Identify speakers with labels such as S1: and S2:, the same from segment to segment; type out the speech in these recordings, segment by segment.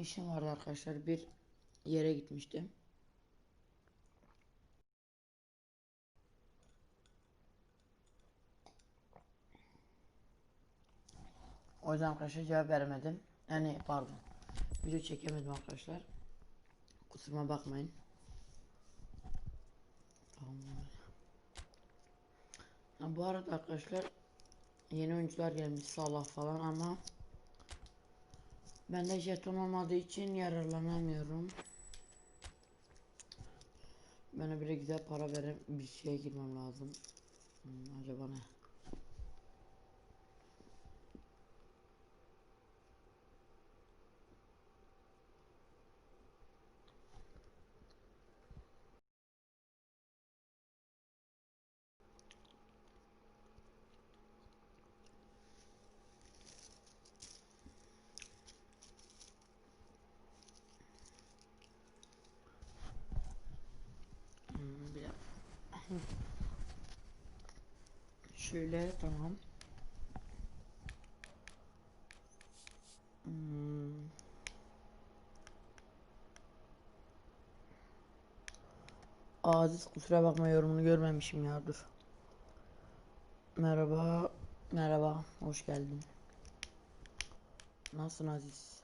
S1: işim vardı arkadaşlar. Bir yere gitmiştim. O yüzden arkadaşlar cevap veremedim. Yani pardon. Video çekemedim arkadaşlar. Kusuruma bakmayın. Bu arada arkadaşlar yeni oyuncular gelmiş Salah falan ama bende jeton olmadığı için yararlanamıyorum. Bana bile güzel para veren bir şeye girmem lazım. Hmm, acaba ne? Hmm, bir dakika. Şöyle tamam. Hmm. Aziz kusura bakma yorumunu görmemişim ya dur. Merhaba. Merhaba. Hoş geldin. Nasılsın Aziz?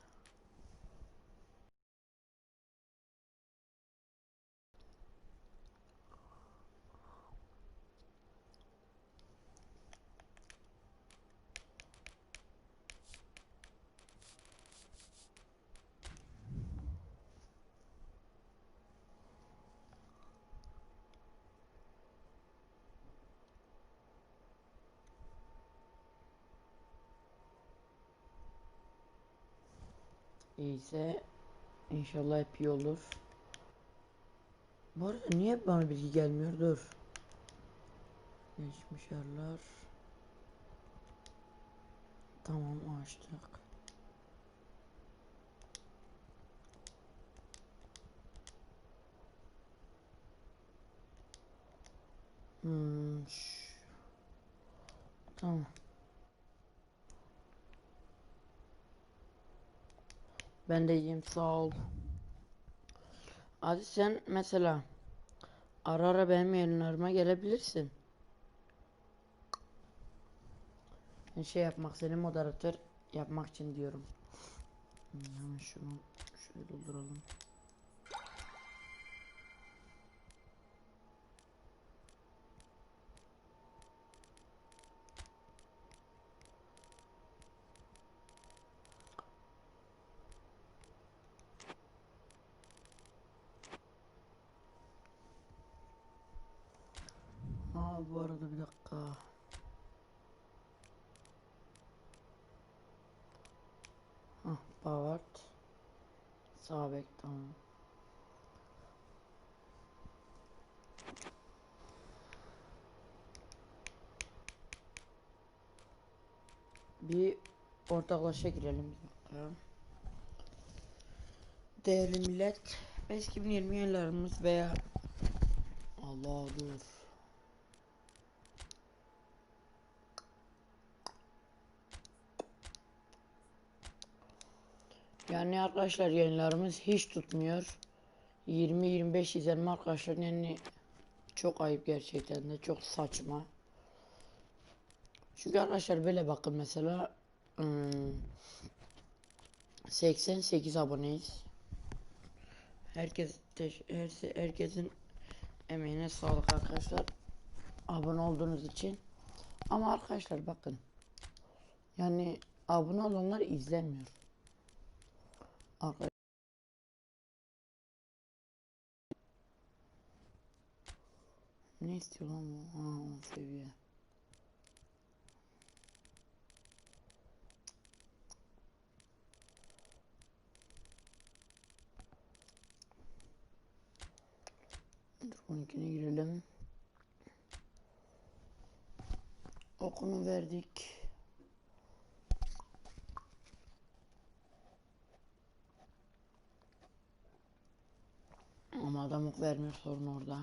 S1: İyiyse inşallah hep iyi olur. Bu arada niye bana bilgi gelmiyor? Dur. Geçmiş yerler. Tamam açtık. Hmm. Tamam. Ben de iyiyim sağ ol. Hadi sen mesela ara ara benim yayınlarıma gelebilirsin. Ben şey yapmak seni moderatör yapmak için diyorum. Hemen şunu şöyle dolduralım. Bu arada bir dakika. Hah Bavard. Sağ bek tamam. Bir ortaklaşa girelim. Değerli millet, 2020 yıllarımız veya Allah dur. Yani arkadaşlar yayınlarımız hiç tutmuyor. 20-25 izlenme arkadaşlar yani çok ayıp gerçekten de çok saçma. Çünkü arkadaşlar böyle bakın mesela ım, 88 aboneyiz. Herkes her- herkesin emeğine sağlık arkadaşlar. Abone olduğunuz için. Ama arkadaşlar bakın. Yani abone olanlar izlenmiyor. Arkadaşlar ne istiyor lan bu? Ha, on seviye. Dur 12'ne girelim. Okunu verdik. vermiyor sorun orada.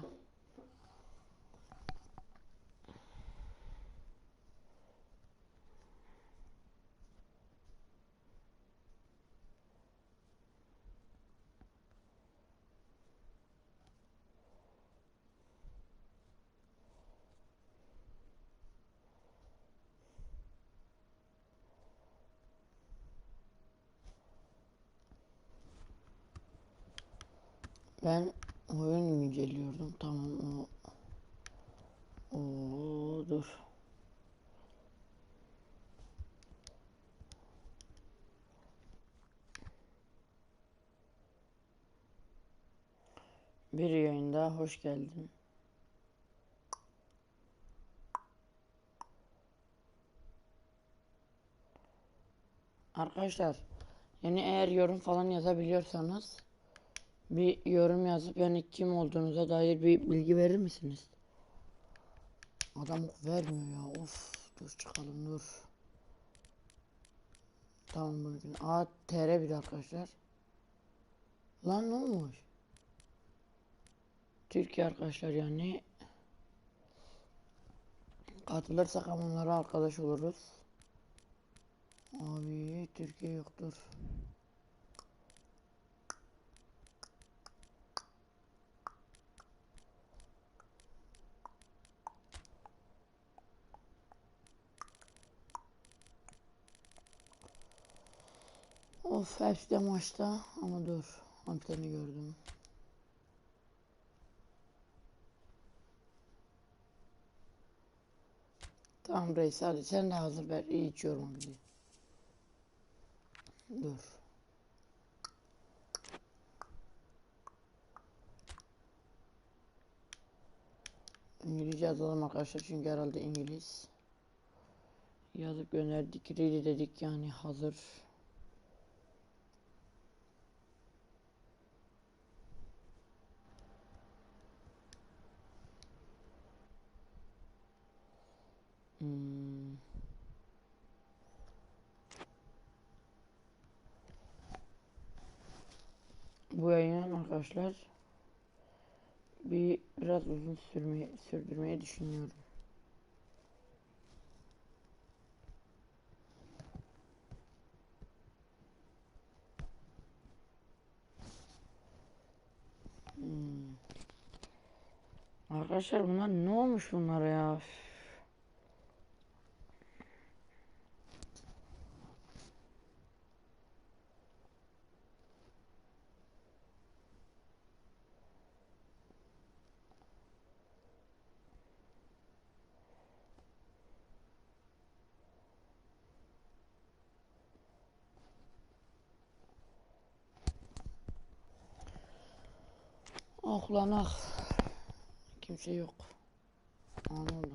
S1: Ben oyun günceliyordum. Tamam o. Oo dur. Bir yayında hoş geldin. Arkadaşlar yani eğer yorum falan yazabiliyorsanız bir yorum yazıp yani kim olduğunuza dair bir bilgi verir misiniz? Adam vermiyor ya. Of dur çıkalım dur. Tamam bugün A TR bir arkadaşlar. Lan ne olmuş? Türkiye arkadaşlar yani katılırsak onlara arkadaş oluruz. Abi Türkiye yoktur. Of hepsi de maçta ama dur anteni gördüm. Tamam reis hadi sen de hazır ver iyi içiyorum bizi. Dur. İngilizce yazalım arkadaşlar çünkü herhalde İngiliz. Yazıp gönderdik. Ready dedik yani hazır. Hmm. Bu yayını arkadaşlar bir biraz uzun sürmeyi sürdürmeyi düşünüyorum. Hmm. Arkadaşlar bunlar ne olmuş bunlara ya? Ah. Kimse yok. Oldu?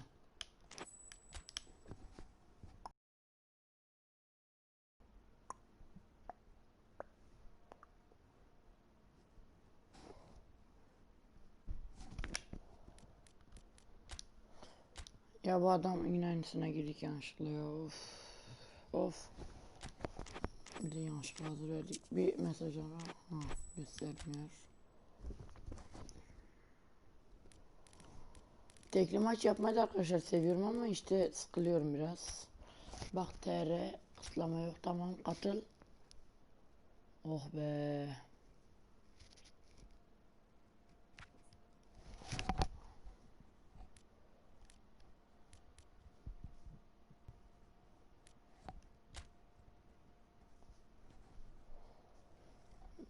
S1: Ya bu adam yine girdik yanlışlıkla ya. Of. Of. Bir de yanlışlıkla hazır verdik. Bir mesaj ara. Ha göstermiyor. Tekli maç yapmayı da arkadaşlar seviyorum ama işte sıkılıyorum biraz. Bak TR kısıtlama yok tamam katıl. Oh be.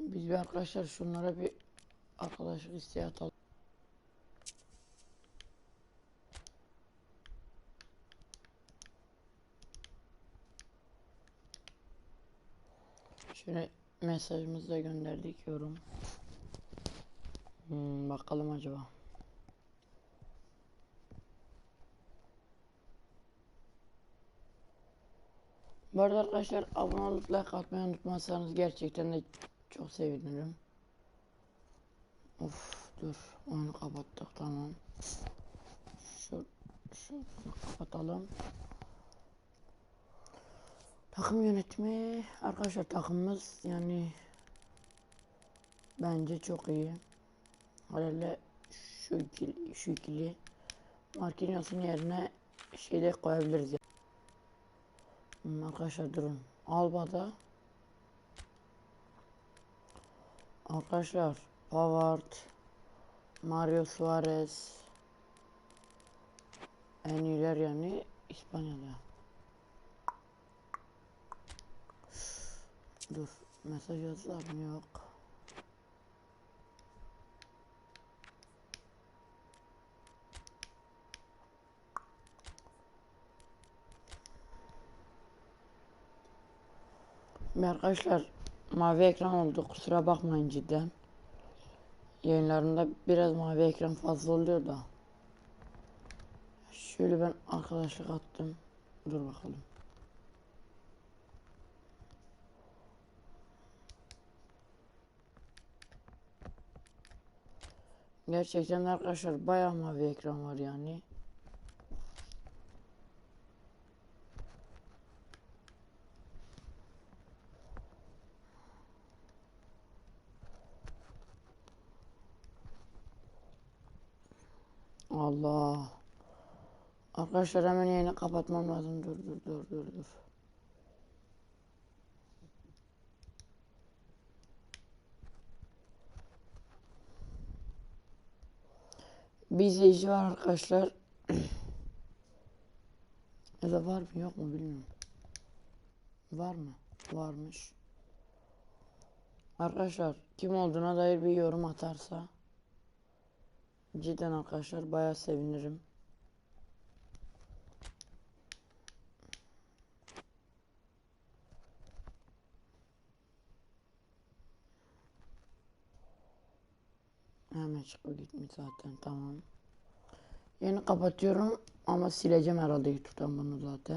S1: Biz bir arkadaşlar şunlara bir arkadaşlık isteği atalım. Şöyle mesajımızı da gönderdik yorum. Hmm, bakalım acaba. Bu arada arkadaşlar abone olup like atmayı unutmazsanız gerçekten de çok sevinirim. Of dur oyunu kapattık tamam. Şu, şunu kapatalım. Takım yönetimi arkadaşlar takımımız yani bence çok iyi. Herhalde şu ikili, şu ikili Marquinhos'un yerine şeyde koyabiliriz ya. Hmm, arkadaşlar durun. Alba'da Arkadaşlar Pavard Mario Suarez en iyiler yani İspanya'da. Dur mesaj atsam yok. Arkadaşlar mavi ekran oldu kusura bakmayın cidden. Yayınlarında biraz mavi ekran fazla oluyor da. Şöyle ben arkadaşlık attım. Dur bakalım. Gerçekten arkadaşlar bayağı mavi ekran var yani. Allah. Arkadaşlar hemen yayını kapatmam lazım. Dur dur dur dur dur. Bir izleyici var arkadaşlar. ya da var mı yok mu bilmiyorum. Var mı? Varmış. Arkadaşlar kim olduğuna dair bir yorum atarsa cidden arkadaşlar bayağı sevinirim. Hemen çıkıp gitmiş zaten tamam. Yeni kapatıyorum ama sileceğim herhalde YouTube'dan bunu zaten.